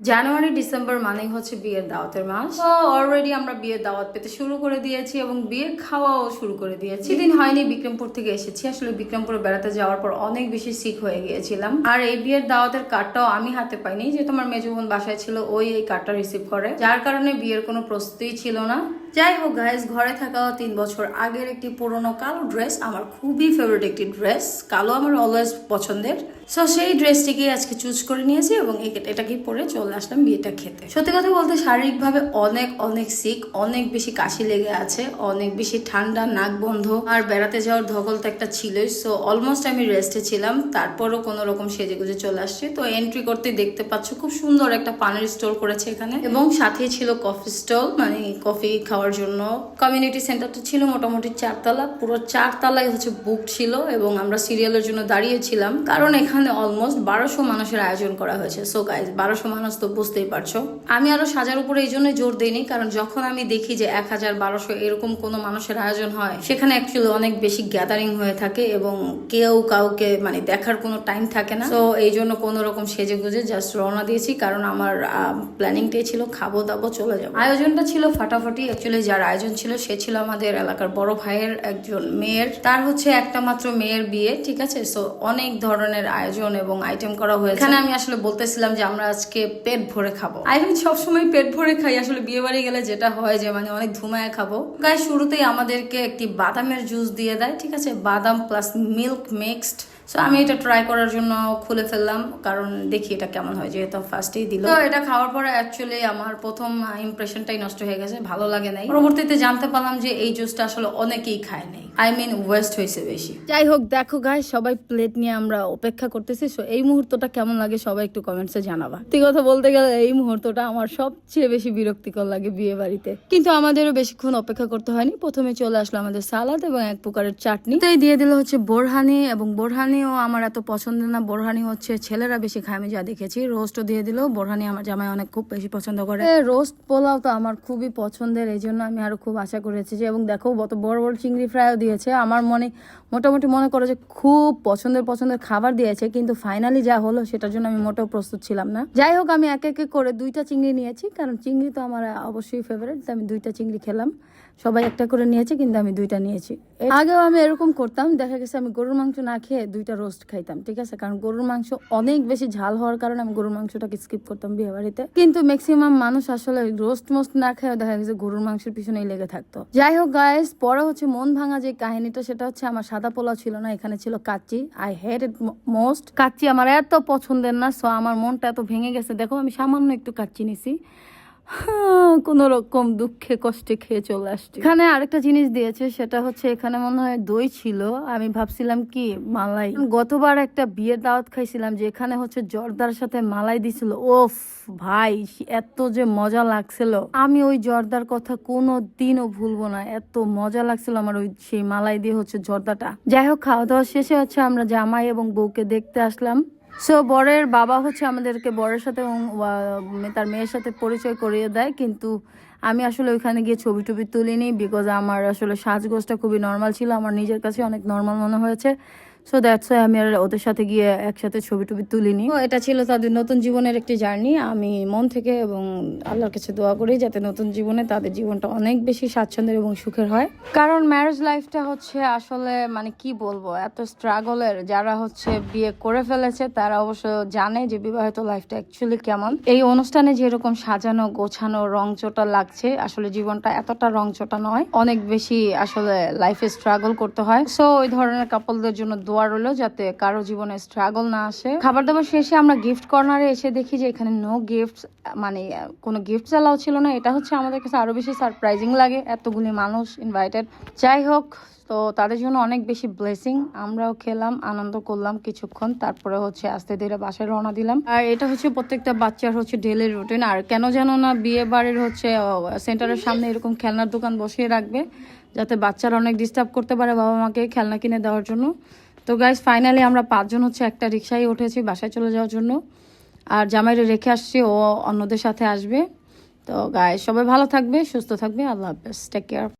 জানুয়ারি December মানেই হচ্ছে বিয়ের দাওয়াতের মাস। অলরেডি আমরা বিয়ের দাওয়াত পেতে শুরু করে দিয়েছি এবং বিয়ে খাওয়াও শুরু করে দিয়েছি। দিন হয়নি বিক্রমপুর থেকে এসেছি আসলে বিক্রমপুরে বেড়াতে যাওয়ার পর অনেক বেশি সিক হয়ে গিয়েছিলাম। আর এই বিয়ের দাওয়াতের কার্ডটাও আমি হাতে পাইনি যে তোমার মেজো বোন বাসায় ছিল ওই এই কার্ডটা রিসিভ করে। যার কারণে বিয়ের কোনো প্রস্তুতি ছিল না। যাই হোক গাইজ ঘরে থাকা তিন বছর আগের একটি পুরনো কালো ড্রেস আমার খুবই ফেভারিট একটি ড্রেস কালো আমার অলওয়েজ পছন্দের। সো সেই ড্রেসটিকে আজকে চুজ করে নিয়েছি এবং একে- এটাকে পরে চলে আসলাম বিয়েটা খেতে। সত্যি কথা বলতে শারীরিকভাবে অনেক অনেক সিক অনেক বেশি কাশি লেগে আছে, অনেক বেশি ঠান্ডা, নাক বন্ধ, আর বেড়াতে যাওয়ার ধকল তো একটা ছিলই। সো অলমোস্ট আমি রেস্টে ছিলাম, তারপরও কোনো রকম সেজে গুজে চলে আসছে। তো এন্ট্রি করতে দেখতে পাচ্ছ, খুব সুন্দর একটা পানের স্টোর করেছে এখানে। এবং সাথে ছিল কফি স্টল মানে কফি খাওয়ার জন্য। কমিউনিটি সেন্টারটা ছিল মোটামুটি চারতলা, পুরো চারতলায় হচ্ছে বুক ছিল এবং আমরা সিরিয়ালের জন্য দাঁড়িয়েছিলাম কারণ এখানে অলমোস্ট বারোশো মানুষের আয়োজন করা হয়েছে। সো গাইজ বারোশো মানুষ তো বুঝতেই পারছ। আমি আরও সাজার উপরে এই জন্য জোর দিইনি, কারণ যখন আমি দেখি যে এক হাজার বারোশো এরকম কোনো মানুষের আয়োজন হয়, সেখানে অ্যাকচুয়ালি অনেক বেশি গ্যাদারিং হয়ে থাকে এবং কেউ কাউকে মানে দেখার কোনো টাইম থাকে না। তো এই জন্য কোনো রকম সেজে গুজে জাস্ট রওনা দিয়েছি, কারণ আমার প্ল্যানিংটাই ছিল খাব দাবো চলে যাব। আয়োজনটা ছিল ফাটাফাটি অ্যাকচুয়ালি যার আয়োজন ছিল সে ছিল আমাদের এলাকার বড় ভাইয়ের একজন মেয়ের। তার হচ্ছে একটা মাত্র মেয়ের বিয়ে, ঠিক আছে? সো অনেক ধরনের আয়োজন এবং আইটেম করা হয়েছে। এখানে আমি আসলে বলতেছিলাম যে আমরা আজকে পেট ভরে খাব। আই মিন সবসময় পেট ভরে খাই। আসলে বিয়ে বাড়ি গেলে যেটা হয় যে মানে অনেক ধুমায় খাব। গায়ে শুরুতেই আমাদেরকে একটি বাদামের জুস দিয়ে দেয় ঠিক আছে? বাদাম প্লাস মিল্ক মিক্সড সো আমি এটা ট্রাই করার জন্য খুলে ফেললাম কারণ দেখি এটা কেমন হয় যেহেতু ফার্স্টেই দিল তো এটা খাওয়ার পরে অ্যাকচুয়ালি আমার প্রথম ইমপ্রেশনটাই নষ্ট হয়ে গেছে ভালো লাগে নাই। পরবর্তীতে জানতে পারলাম যে এই জুসটা আসলে অনেকেই খায় নাই। আই মিন ওয়েস্ট হয়েছে বেশি। যাই হোক দেখো গাই সবাই প্লেট নিয়ে আমরা অপেক্ষা করতেছি। সো এই মুহূর্তটা কেমন লাগে সবাই একটু কমেন্টসে জানাবা। সত্যি কথা বলতে গেলে এই মুহূর্তটা আমার সবচেয়ে বেশি বিরক্তিকর লাগে বিয়ে বাড়িতে। কিন্তু আমাদেরও বেশিক্ষণ অপেক্ষা করতে হয়নি। প্রথমে চলে আসলো আমাদের সালাদ এবং এক প্রকারের চাটনি। তাই দিয়ে দিল হচ্ছে বোরহানি এবং বোরহানিও আমার এত পছন্দ না। বোরহানি হচ্ছে ছেলেরা বেশি খায়। আমি যা দেখেছি রোস্টও দিয়ে দিলেও বোরহানি আমার জামাই অনেক খুব বেশি পছন্দ করে। রোস্ট পোলাও তো আমার খুবই পছন্দের। এই জন্য আমি আরও খুব আশা করেছি যে, এবং দেখো বড় বড় চিংড়ি ফ্রাইও দিয়েছে। আমার মনে, মোটামুটি মনে করো যে, খুব পছন্দের পছন্দের খাবার দিয়েছে। কিন্তু ফাইনালি যা হলো, সেটার জন্য আমি মোটেও প্রস্তুত ছিলাম না। যাই হোক, আমি এক এক করে দুইটা চিংড়ি নিয়েছি। কারণ চিংড়ি তো আমার অবশ্যই ফেভারিট আমি দুইটা চিংড়ি খেলাম। সবাই একটা করে নিয়েছে, কিন্তু আমি দুইটা নিয়েছি। আগেও আমি এরকম করতাম। দেখা গেছে আমি গরুর মাংস না খেয়ে দুইটা রোস্ট খাইতাম, ঠিক আছে? কারণ গরুর মাংস অনেক বেশি ঝাল হওয়ার কারণে আমি গরুর মাংসটাকে স্কিপ করতাম বিয়ে বাড়িতে কিন্তু ম্যাক্সিমাম মানুষ আসলে রোস্ট মোস্ট না খেয়ে দেখা গেছে গরুর মাংসের পিছনেই লেগে থাকতো। যাই হোক গাইস পরে হচ্ছে মন ভাঙা যে কাহিনীটা, সেটা হচ্ছে আমার সাদা পোলাও ছিল না, এখানে ছিল kacchi. I had eat most kacchi আমার এত পছন্দের না সো আমার মনটা এত ভেঙে গেছে। দেখো, আমি সামান্য একটু কাচ্চি নিছি। কোন রকম দুঃখে কষ্টে খেয়ে চলে আসছে। এখানে আরেকটা জিনিস দিয়েছে, সেটা হচ্ছে এখানে মনে হয় দই ছিল। আমি ভাবছিলাম কি, মালাই। গতবার একটা বিয়ের দাওয়াত খাইছিলাম যে এখানে হচ্ছে জর্দার সাথে মালাই দিছিল। ওফ ভাই, এত যে মজা লাগছিল। আমি ওই জর্দার কথা কোনো দিনও ভুলবো না। এত মজা লাগছিল আমার ওই সেই মালাই দিয়ে হচ্ছে জর্দাটা। যাই হোক, খাওয়া দাওয়া শেষে হচ্ছে আমরা জামাই এবং বউকে দেখতে আসলাম। সো বরের বাবা হচ্ছে আমাদেরকে বরের সাথে তার মেয়ের সাথে পরিচয় করিয়ে দেয়, কিন্তু আমি আসলে ওইখানে গিয়ে ছবি টবি তুলিনি বিকজ আমার আসলে সাজগোজটা খুবই নর্মাল ছিল, আমার নিজের কাছে অনেক নর্মাল মনে হয়েছে। সো দ্যাটস ওয়াই আমি আর ওদের সাথে গিয়ে একসাথে ছবি টবি তুলিনি। তো এটা ছিল তাদের নতুন জীবনের একটি জার্নি। আমি মন থেকে এবং আল্লাহর কাছে দোয়া করি যাতে নতুন জীবনে তাদের জীবনটা অনেক বেশি স্বাচ্ছন্দ্যের এবং সুখের হয়। কারণ ম্যারেজ লাইফটা হচ্ছে আসলে মানে কি বলব এত স্ট্রাগলের যারা হচ্ছে বিয়ে করে ফেলেছে তারা অবশ্য জানে যে বিবাহিত লাইফটা অ্যাকচুয়ালি কেমন। এই অনুষ্ঠানে যেরকম সাজানো গোছানো রংচটা লাগছে আসলে জীবনটা এতটা রংচটা নয়। অনেক বেশি আসলে লাইফে স্ট্রাগল করতে হয়। সো ওই ধরনের কাপলদের জন্য দোয়া রইল যাতে কারও জীবনে স্ট্রাগল না আসে। খাবার দাবার শেষে আমরা গিফট কর্নারে এসে দেখি যে এখানে নো গিফট মানে কোনো গিফট চালাও ছিল না। এটা হচ্ছে আমাদের কাছে আরও বেশি সারপ্রাইজিং লাগে, এতগুলি মানুষ ইনভাইটেড যাই হোক, তো তাদের জন্য অনেক বেশি ব্লেসিং আমরাও খেলাম, আনন্দ করলাম কিছুক্ষণ, তারপরে হচ্ছে আস্তে ধীরে বাসায় রওনা দিলাম। আর এটা হচ্ছে প্রত্যেকটা বাচ্চার হচ্ছে ডেলি রুটিন আর কেন যেন না, বিয়ে বাড়ির হচ্ছে সেন্টারের সামনে এরকম খেলনার দোকান বসিয়ে রাখবে, যাতে বাচ্চারা অনেক ডিস্টার্ব করতে পারে বাবা মাকে খেলনা কিনে দেওয়ার জন্য। তো গাইজ ফাইনালি আমরা পাঁচজন হচ্ছে একটা রিক্সায় উঠেছি বাসায় চলে যাওয়ার জন্য। আর জামাইরে রেখে আসছি, ও অন্যদের সাথে আসবে। তো গায়ে সবাই ভালো থাকবে, সুস্থ থাকবে, আল্লাহ হাফেজ টেক কেয়ার